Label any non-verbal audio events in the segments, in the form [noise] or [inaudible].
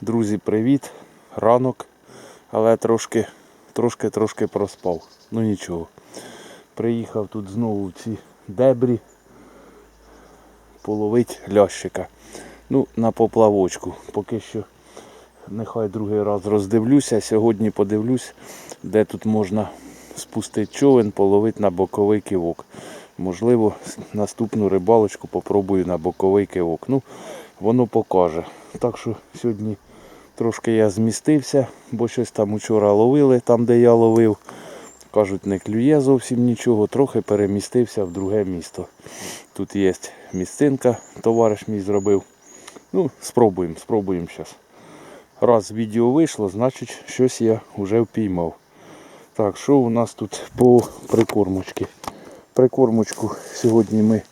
Друзі, привіт. Ранок, але трошки, трошки, трошки проспав. Ну нічого. Приїхав тут знову в ці дебрі половить лящика. Ну, на поплавочку. Поки що нехай другий раз роздивлюся. Сьогодні подивлюсь, де тут можна спустити човен, половити на боковий кивок. Можливо, наступну рибалочку попробую на боковий кивок. Ну, воно покаже. Так що сьогодні трошки я змістився, бо щось там учора ловили, там де я ловив. Кажуть, не клює зовсім нічого, трохи перемістився в друге місто. Тут є місцинка, товариш мій зробив. Ну, спробуємо, спробуємо зараз. Раз відео вийшло, значить щось я вже впіймав. Так, що у нас тут по прикормочці? Прикормочку сьогодні ми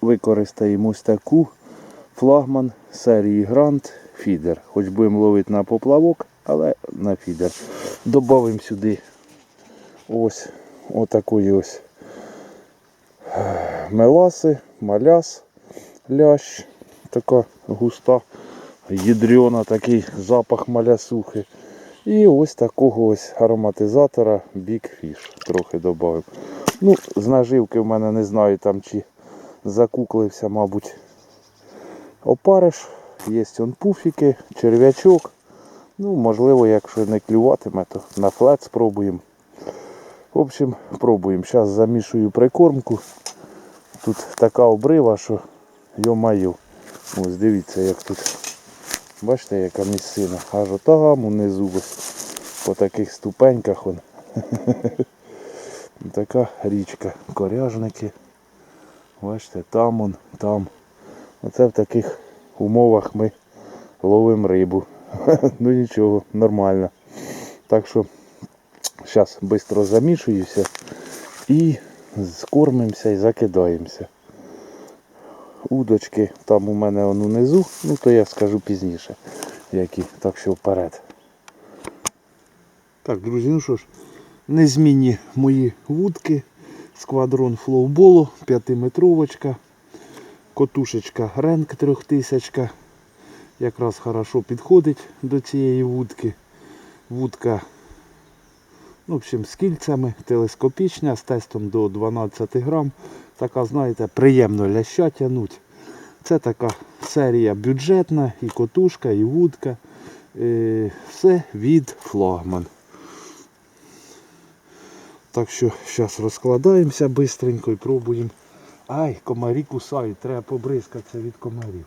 використаємо ось таку флагман серії Грант Фідер. Хоч будемо ловити на поплавок, але на фідер. Добавимо сюди ось отакої ось меласи, маляс, лящ, така густа, ядрена, такий запах малясухи. І ось такого ось ароматизатора Big Fish трохи додав. Ну, з наживки в мене не знаю там чи закуклився, мабуть, опариш. Є он пуфіки, черв'ячок. Ну, можливо, якщо не клюватиме, то на флет спробуємо. В общем, пробуємо. Зараз замішую прикормку. Тут така обрива, що йо-майо. Ось дивіться, як тут. Бачите, яка місцина. Аж отам унизу ось по таких ступеньках. Он. [laughs] така річка. Коряжники. Бачите, там он, там. Оце в таких умовах ми ловимо рибу. [laughs] ну нічого, нормально. Так що зараз швидко замішуюся і скормимося і закидаємося. Удочки там у мене он унизу, ну то я скажу пізніше, які. Так що вперед. Так, друзі, ну що ж, незмінні мої вудки. Сквадрон флоуболу, 5-метровочка, котушечка Ренк 3000. Якраз хорошо підходить до цієї вудки. Вудка ну, в общем, з кільцями, телескопічна, з тестом до 12 грам. Така, знаєте, приємно ляща тянуть. Це така серія бюджетна, і котушка, і вудка. Е, все від флагман. Так що зараз розкладаємося швидко і пробуємо. Ай, комарі кусають, треба побризкатися від комарів.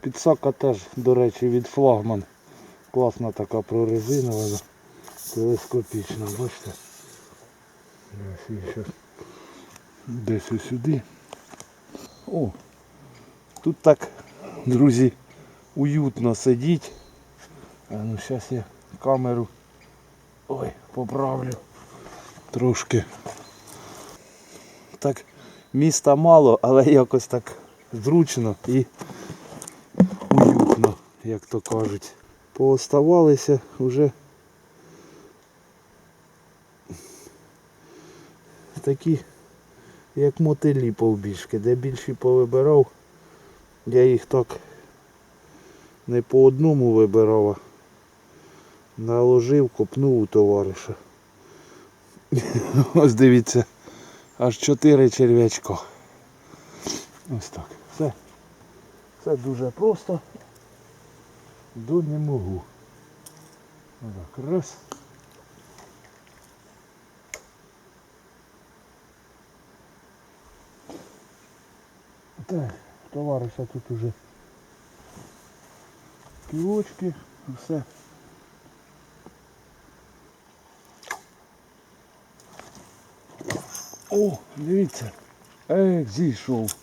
Підсака теж, до речі, від флагман. Класна така прорезинована, телескопічна, бачите? Ось її щас Десь сюди. О, тут так, друзі, уютно сидіть. А ну зараз я камеру ой, поправлю трошки. Так, міста мало, але якось так зручно і уютно, як то кажуть. Пооставалися вже такі, як мотилі повбіжки, де більші повибирав, я їх так не по одному вибирав, наложив, копнув у товариша. Ось дивіться, аж чотири черв'ячка. Ось так. Все. Все дуже просто. До не можу. Отак, раз. Так, товариша тут уже кілочки, все. О, дивіться. Ех, зійшов.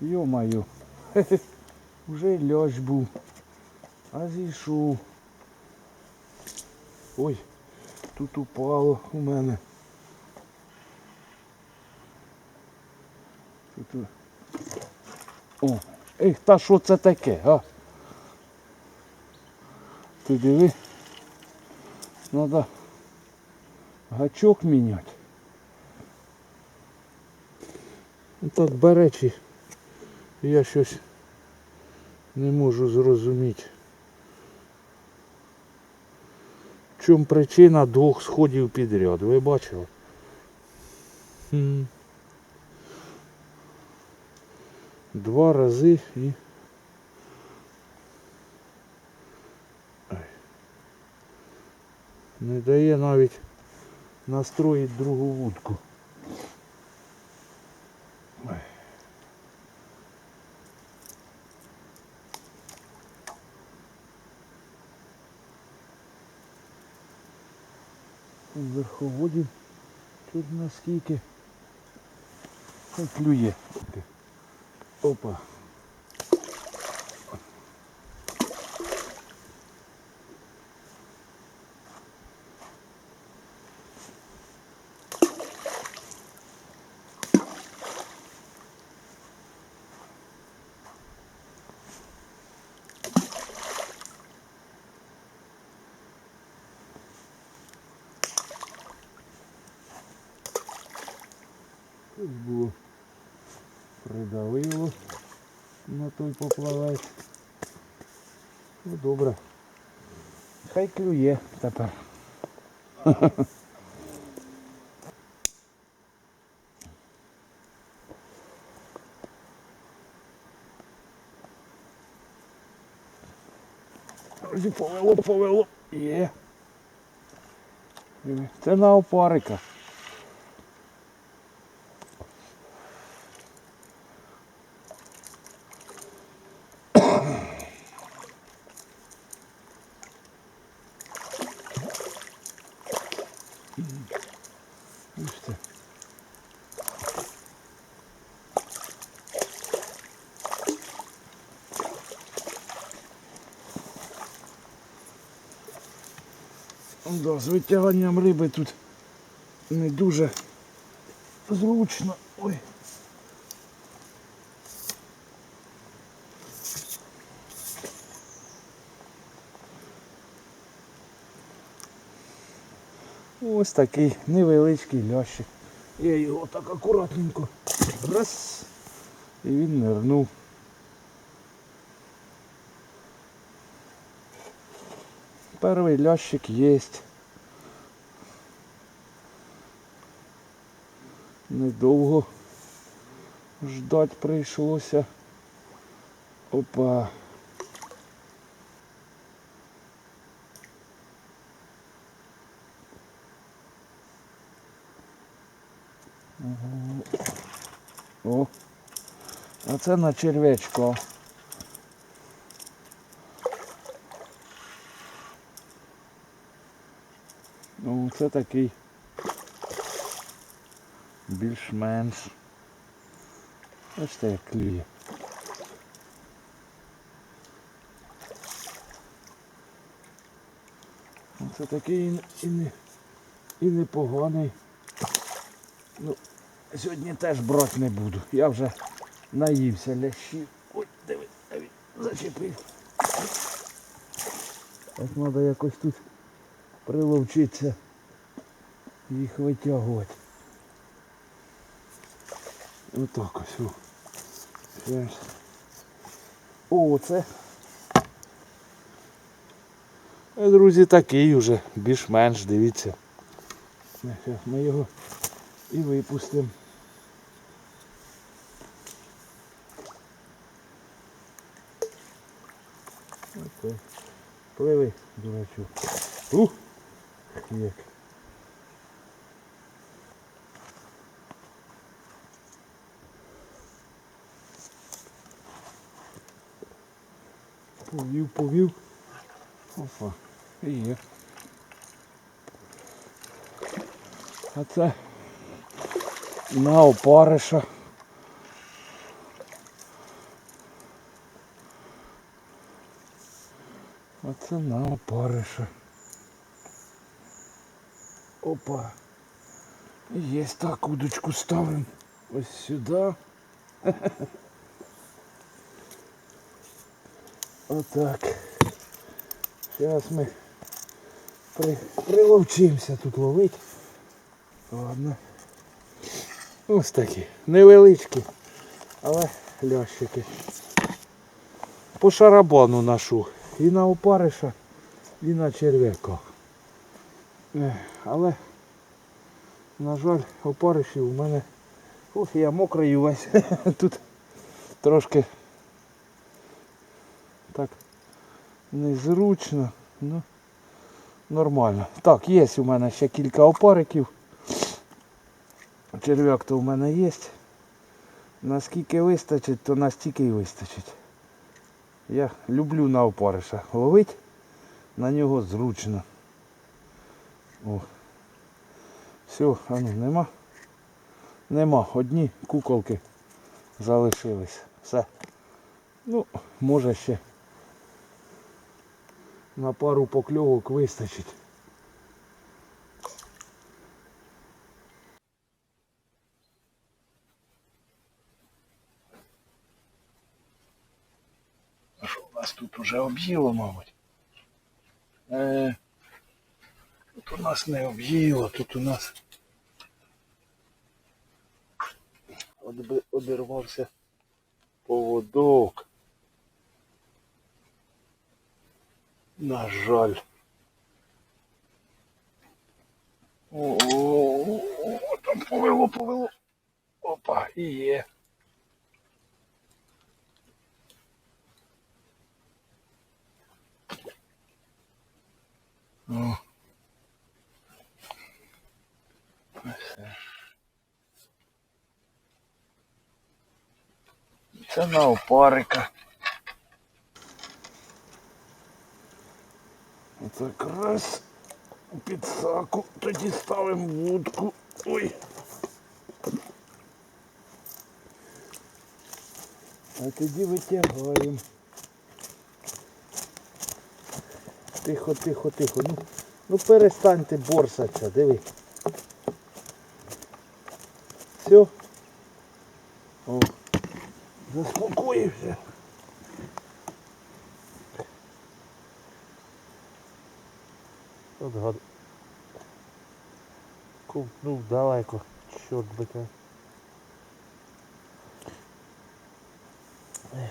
Йо-майо. [laughs] Хе-хе. Лящ був. А зійшов. Ой, тут упало у мене. Тут... О, ех, та що це таке, а? Ти диви. Надо гачок міняти. Ну, Так бере чи я щось не можу зрозуміти. В чому причина двох сходів підряд, ви бачили? Два рази і. Не дає навіть настроїти другу вудку. Ой. Верховодів тут наскільки клює. Опа. Тут було придавило на той поплавець. Ну добре. Хай клює тепер. Повело, повело. Є. Це на опарика. Бачите. З витяганням риби тут не дуже зручно. Ой. Ось такий невеличкий лящик. Я його так акуратненько раз і він нирнув. Перший лящик є. Недовго ждать прийшлося. Опа. О, а це на черв'ячка. Ну, це такий більш-менш. Бачите, як клює. Ну, Це такий і, не- і, не, і непоганий. Ну, сьогодні теж брати не буду. Я вже наївся лящів. Ой, диви, диви, зачепив. Так треба якось тут приловчитися їх витягувати. Отак ось. Зараз. О, це. Е, Друзі, такий уже, більш-менш, дивіться. Ми його і випустимо. Пливи, дурачок. Ух! Як. Повів, повів. Опа. І є. А це на опариша. А це на опариша. Опа. Є так, удочку ставимо. Ось сюди. [laughs] Отак. Зараз ми при, приловчимося тут ловити. Ладно. Ось такі. Невеличкі, але лящики. По шарабану ношу. І на опариша, і на черв'яка. Але, на жаль, опаришів у мене. Ох, я мокрий увесь. [laughs] Тут трошки так незручно. Ну, нормально. Так, є у мене ще кілька опариків. Черв'як то у мене є. Наскільки вистачить, то настільки і вистачить. Я люблю на опариша ловить, на нього зручно. О. Все, а ну нема. Нема. Одні куколки залишились. Все. Ну, може ще на пару покльовок вистачить. А що у нас тут уже об'їло, мабуть? Е, тут у нас не об'їло, тут у нас Одби- одірвався поводок. На жаль. О, там повело, повело. Опа, і є. О. Це на опарика. Оце якраз під саку. Тоді ставимо вудку. Ой. А тоді витягаємо. Тихо, тихо, тихо. Ну, ну перестаньте борсатися, диви. Все. О. Заспокоївся. От гад. Ковтнув далеко. Чорт би те.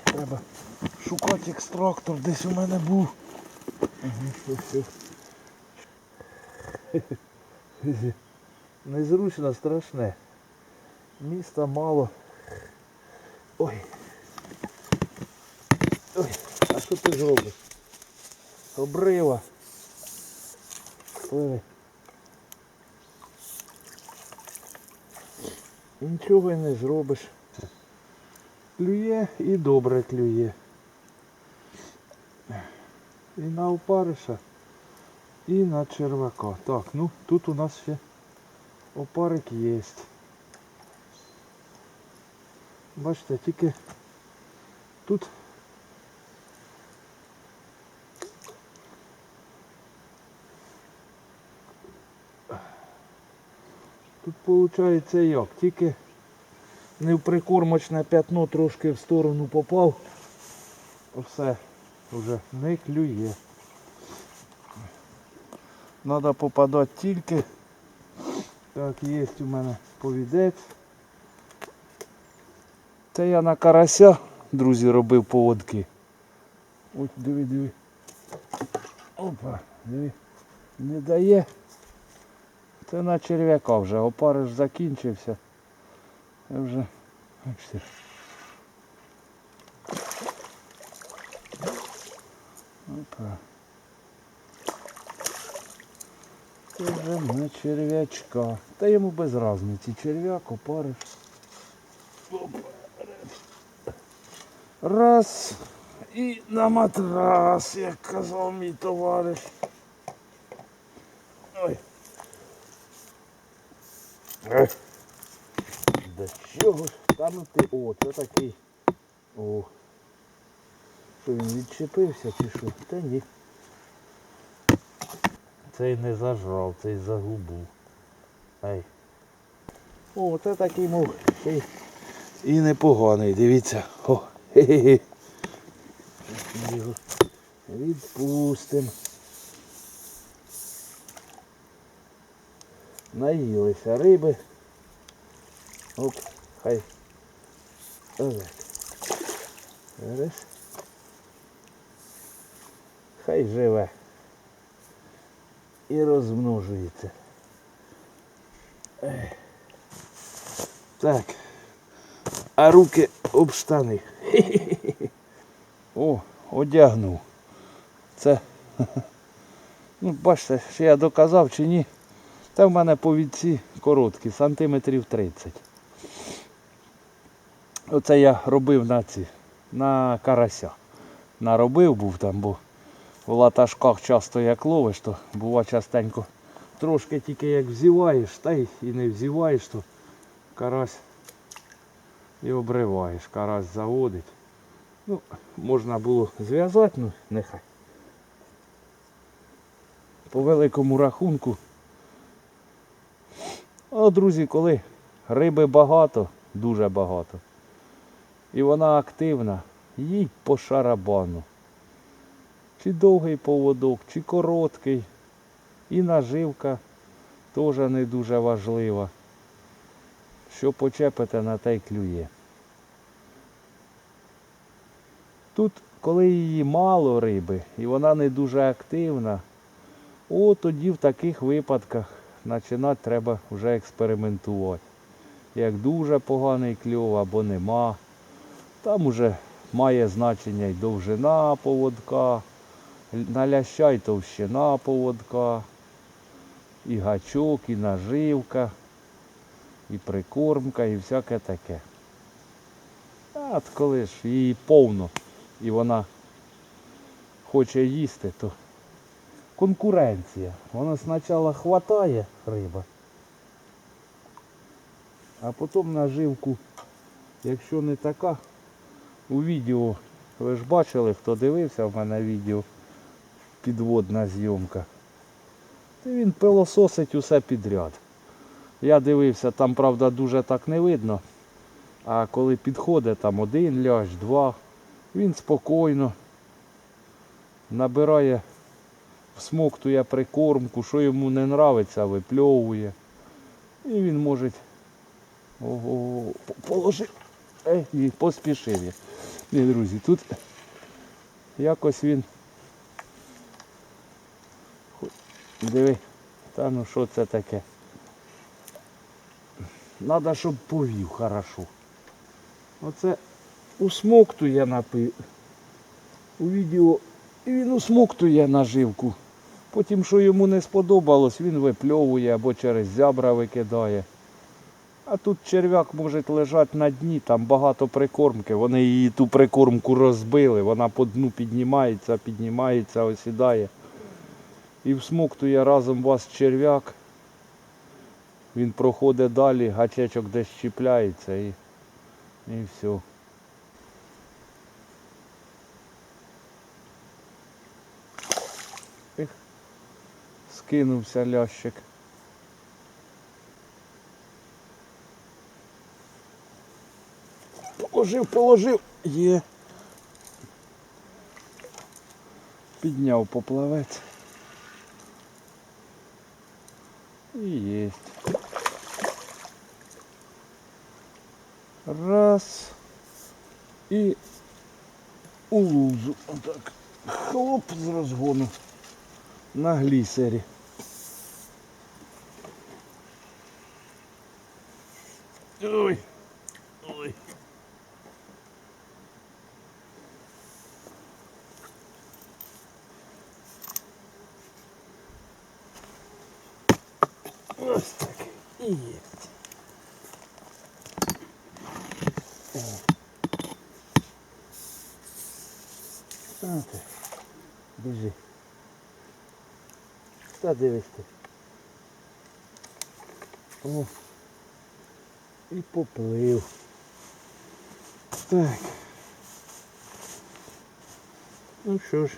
Треба шукати екстрактор, десь у мене був. Ага, все, все. Незручно, страшне. Міста мало. Ой. Ой, а що ти зробиш? Обрива. Пливи. Нічого не зробиш. Клює і добре клює. І на опариша, і на червака. Так, ну тут у нас ще опарик є. Бачите, тільки тут Тут виходить як, тільки не в прикормочне п'ятно трошки в сторону попав. Все, вже не клює. Треба попадати тільки. Так, є у мене повідець. Це я на карася, друзі, робив поводки. Ось диви, диви. Опа, диви. Не дає. Це на черв'яка вже, опариш закінчився. Я вже. Опа. Це вже на черв'ячка. Та йому без різниці. Черв'як, опариш. Опа. Раз. І на матрас, як казав мій товариш. Да чого ж? Та ну ти, о, це такий. О. Що він відчепився чи що? Та ні. Цей не зажрав, цей загубив. Ай. О, це такий мов. І, і непоганий, дивіться. О, хе-хе-хе. Відпустимо. Наїлися риби. Оп, хай. Отак. Раз. Хай живе. І розмножується. Так. А руки об штани. О, одягнув. Це. [laughs] Ну, бачите, чи я доказав чи ні. Та в мене повідці короткі, сантиметрів 30. Оце я робив на ці, на карася. Наробив був там, бо в латашках часто як ловиш, то бува частенько трошки тільки як взіваєш, та й і не взіваєш, то карась і обриваєш, карась заводить. Ну, можна було зв'язати, ну нехай. По великому рахунку. А, друзі, коли риби багато, дуже багато. І вона активна, їй по шарабану. Чи довгий поводок, чи короткий. І наживка теж не дуже важлива. Що почепите, на те й клює. Тут, коли її мало риби і вона не дуже активна, о, тоді в таких випадках починати треба вже експериментувати. Як дуже поганий кльов або нема. Там уже має значення й довжина поводка, на ляща й товщина поводка, і гачок, і наживка, і прикормка, і всяке таке. От коли ж її повно і вона хоче їсти, то конкуренція. Вона спочатку хватає риба, а потім наживку, якщо не така, у відео, ви ж бачили, хто дивився в мене відео, підводна зйомка, то він пилососить усе підряд. Я дивився, там правда дуже так не видно. А коли підходить там один лящ, два, він спокійно набирає, всмоктує прикормку, що йому не нравиться, випльовує. І він може ого, по- положив Ей, і поспішив я. Ні, друзі, тут якось він. Диви, та ну що це таке? Надо, щоб повів хорошо. Оце усмоктує напи... у відео, і він усмоктує наживку. Потім, що йому не сподобалось, він випльовує або через зябра викидає. А тут черв'як може лежати на дні, там багато прикормки. Вони її ту прикормку розбили, вона по дну піднімається, піднімається, осідає. І всмоктує разом вас черв'як. Він проходить далі, гачечок десь чіпляється і, і все. Скинувся лящик. Положив, положив. Є. Підняв поплавець. І єсть. Раз. І у лузу. Отак. Хлоп з розгону. На глісері. Ой. Ой. Ось так. І є. А ти, біжи. Та дивись ти. І поплив. Так. Ну що ж,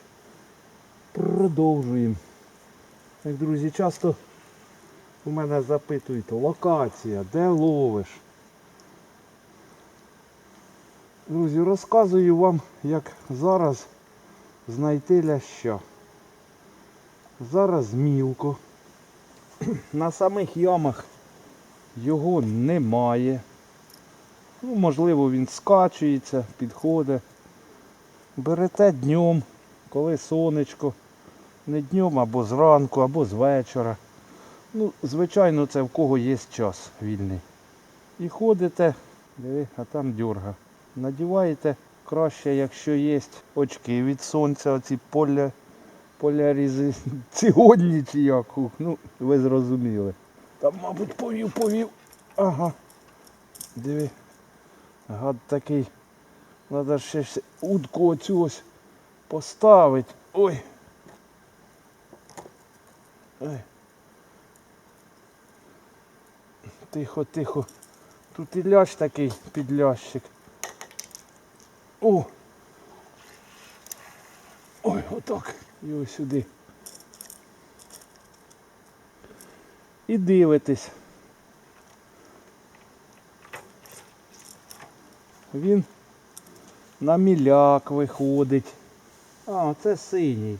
продовжуємо. Так, друзі, часто у мене запитують локація, де ловиш. Друзі, розказую вам, як зараз знайти ляща. Зараз мілко. [clears throat] На самих ямах його немає. Ну, можливо, він скачується, підходить. Берете днем, коли сонечко. Не днем, або зранку, або з вечора. Ну, звичайно, це в кого є час вільний. І ходите, диви, а там дьорга. Надіваєте краще, якщо є очки від сонця, оці поля, поляризаційні [laughs] чи як. Ну, ви зрозуміли. Там, мабуть, повів, повів. Ага. Диви. Гад такий. Треба ще утку оцю ось поставити. Ой. Ой. Тихо, тихо. Тут і лящ такий підлящик. О! Ой, отак. Ось сюди. І дивитесь. Він на міляк виходить. А, це синій.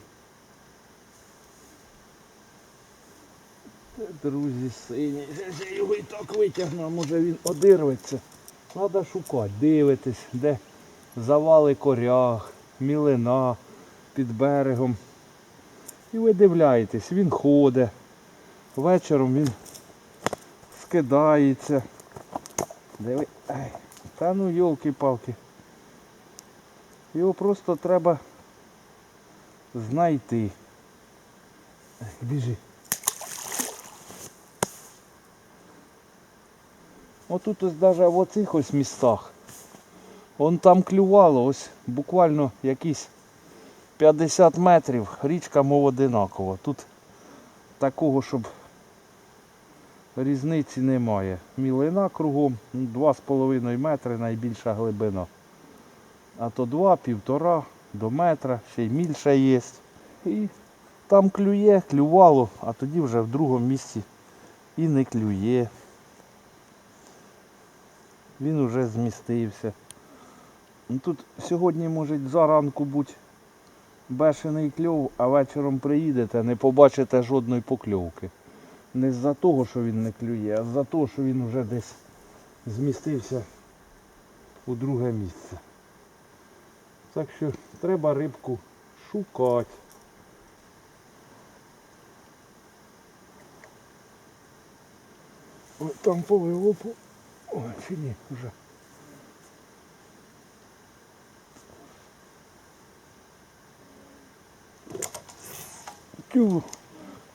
Це, друзі, синій. Я його і так витягну, може він одирветься. Треба шукати, дивитись, де завали коряг, мілина під берегом. І ви дивляєтесь, він ходить. Вечором він скидається. Диви. Та ну йолки-палки. Його просто треба знайти. Ай, Біжи. Отут ось навіть в оцих ось містах. Вон там клювало, ось буквально якісь 50 метрів, річка мов одинакова. Тут такого, щоб різниці немає. Мілина кругом, ну, 2,5 метри найбільша глибина. А то 2, півтора до метра, ще й більше є. І там клює, клювало, а тоді вже в другому місці і не клює. Він уже змістився. Ну, Тут сьогодні може заранку бути бешений кльов, а вечором приїдете, не побачите жодної покльовки. Не з-за того, що він не клює, а з-за того, що він вже десь змістився у друге місце. Так що треба рибку шукати. Ой, там повело по... Ой, чи ні, вже. Тю,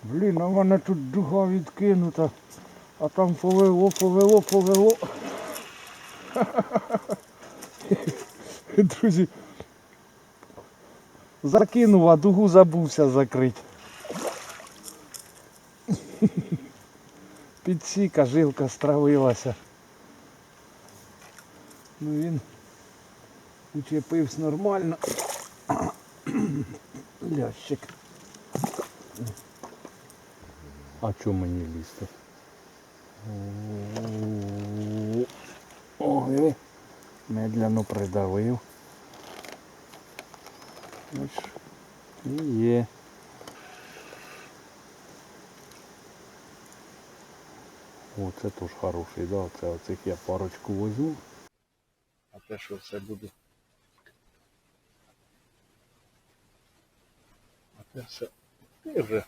блін, а в мене тут дуга відкинута, а там повело, повело, повело. Друзі, закинув, а дугу забувся закрити. Підсіка, жилка стравилася. Ну він учепився нормально. Лящик. А чому мені лізти? О, диви. Медляно придавив. І є. О, це теж хороший, да, це оцих я парочку возьму. А те що все буде. А те все. Ти вже,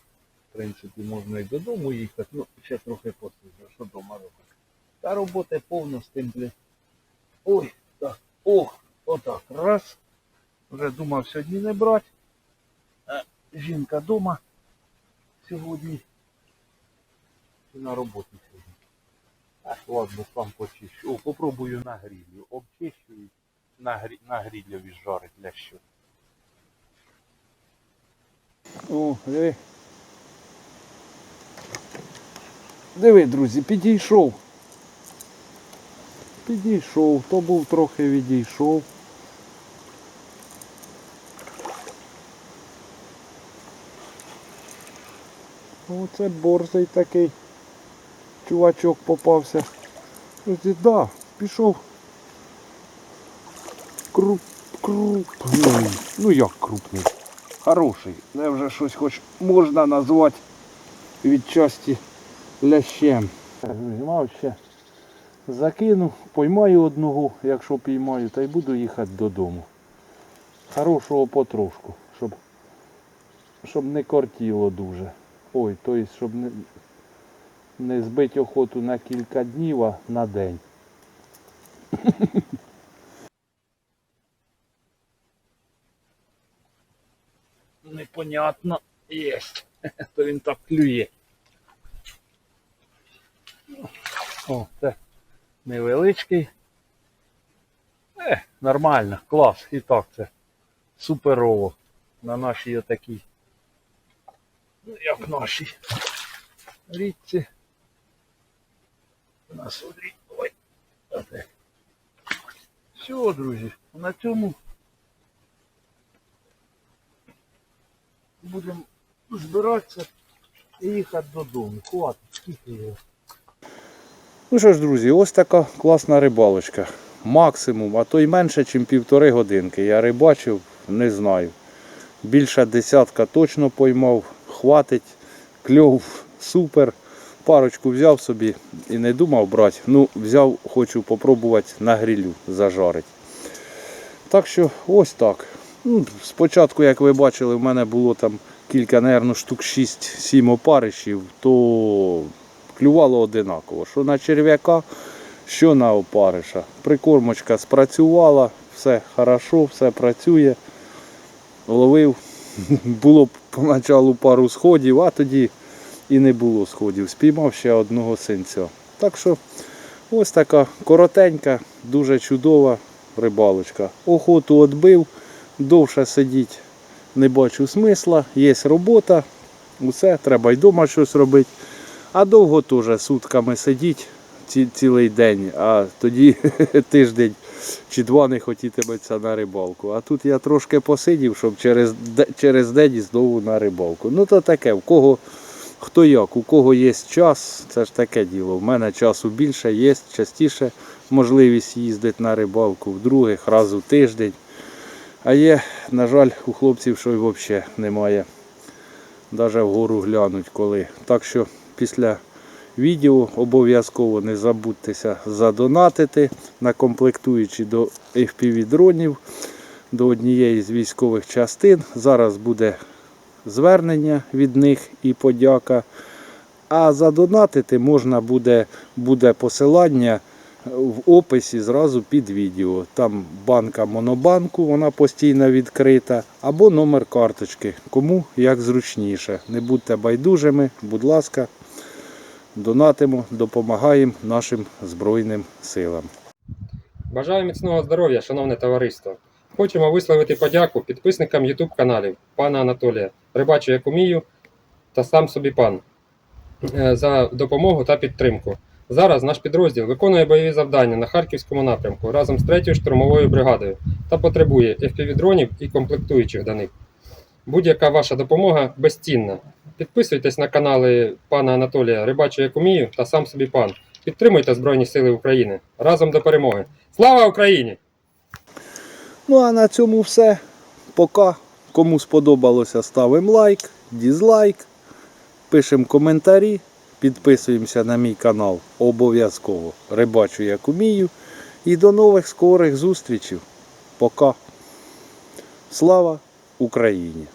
принципі, можна і додому їхати. Ну, ще трохи послідно, що дома робити. Та роботи повно з тим, блін. Ой, так. Ох, отак. Раз. Вже думав сьогодні не брати. А жінка вдома сьогодні. І на роботі сьогодні. Так, ладно, сам почищу. О, попробую на грілі. Обчищу на, грі... на грілі жарить для що. О, диви. Диви, друзі, підійшов. Підійшов, то був трохи відійшов. Оце борзий такий чувачок попався. Друзі, да, пішов. Круп, крупний. Ну як крупний? Хороший. Це вже щось хоч можна назвати від часті лящем. Друзі, мав ще Закину, поймаю одного, якщо піймаю, та й буду їхати додому. Хорошого потрошку, щоб, щоб не кортіло дуже. Ой, тобто, щоб не, не збити охоту на кілька днів, а на день. [laughs] Непонятно єсть. [laughs] То він так клює. О, це невеличкий. Е, нормально, клас. І так це суперово. На нашій отакій. Ну, як наші річці. На суді. Ой. Все, друзі, на цьому будемо збиратися і їхати додому. Хватить, скільки його. Ну що ж, друзі, ось така класна рибалочка. Максимум, а то й менше, ніж півтори годинки. Я рибачив, не знаю. Більше десятка точно поймав, хватить, кльов, супер. Парочку взяв собі і не думав брати. Ну, взяв, хочу попробувати на грилю зажарити. Так що ось так. Ну, спочатку, як ви бачили, в мене було там кілька, мабуть, штук 6-7 опаришів, то клювало одинаково. Що на черв'яка, що на опариша. Прикормочка спрацювала, все хорошо, все працює. Ловив. [laughs] Було поначалу пару сходів, а тоді і не було сходів. Спіймав ще одного синця. Так що ось така коротенька, дуже чудова рибалочка. Охоту відбив, довше сидіть не бачу смисла, є робота, усе, треба й вдома щось робити. А довго теж сутками сидіть ці, цілий день, а тоді [laughs] тиждень чи два не хотітиметься на рибалку. А тут я трошки посидів, щоб через, через день знову на рибалку. Ну то таке, в кого хто як, у кого є час, це ж таке діло. В мене часу більше, є частіше можливість їздити на рибалку, в других раз у тиждень. А є, на жаль, у хлопців що й взагалі немає. Навіть вгору глянуть коли. Так що після відео обов'язково не забудьтеся задонатити на комплектуючі до FPV дронів до однієї з військових частин. Зараз буде звернення від них і подяка. А задонатити можна буде, буде посилання в описі зразу під відео. Там банка Монобанку, вона постійно відкрита, або номер карточки. Кому як зручніше. Не будьте байдужими, будь ласка, донатимо, допомагаємо нашим Збройним силам. Бажаю міцного здоров'я, шановне товариство. Хочемо висловити подяку підписникам YouTube каналів пана Анатолія, Рибачу як умію та сам собі пан е, за допомогу та підтримку. Зараз наш підрозділ виконує бойові завдання на Харківському напрямку разом з 3-ю штурмовою бригадою та потребує FPV-дронів і комплектуючих до них. Будь-яка ваша допомога безцінна. Підписуйтесь на канали пана Анатолія Рибачу як умію та сам собі пан. Підтримуйте Збройні Сили України разом до перемоги. Слава Україні! Ну а на цьому все. Пока. Кому сподобалося, ставимо лайк, дізлайк, пишемо коментарі, підписуємося на мій канал обов'язково. Рибачу як умію. І до нових скорих зустрічей. Пока. Слава Україні!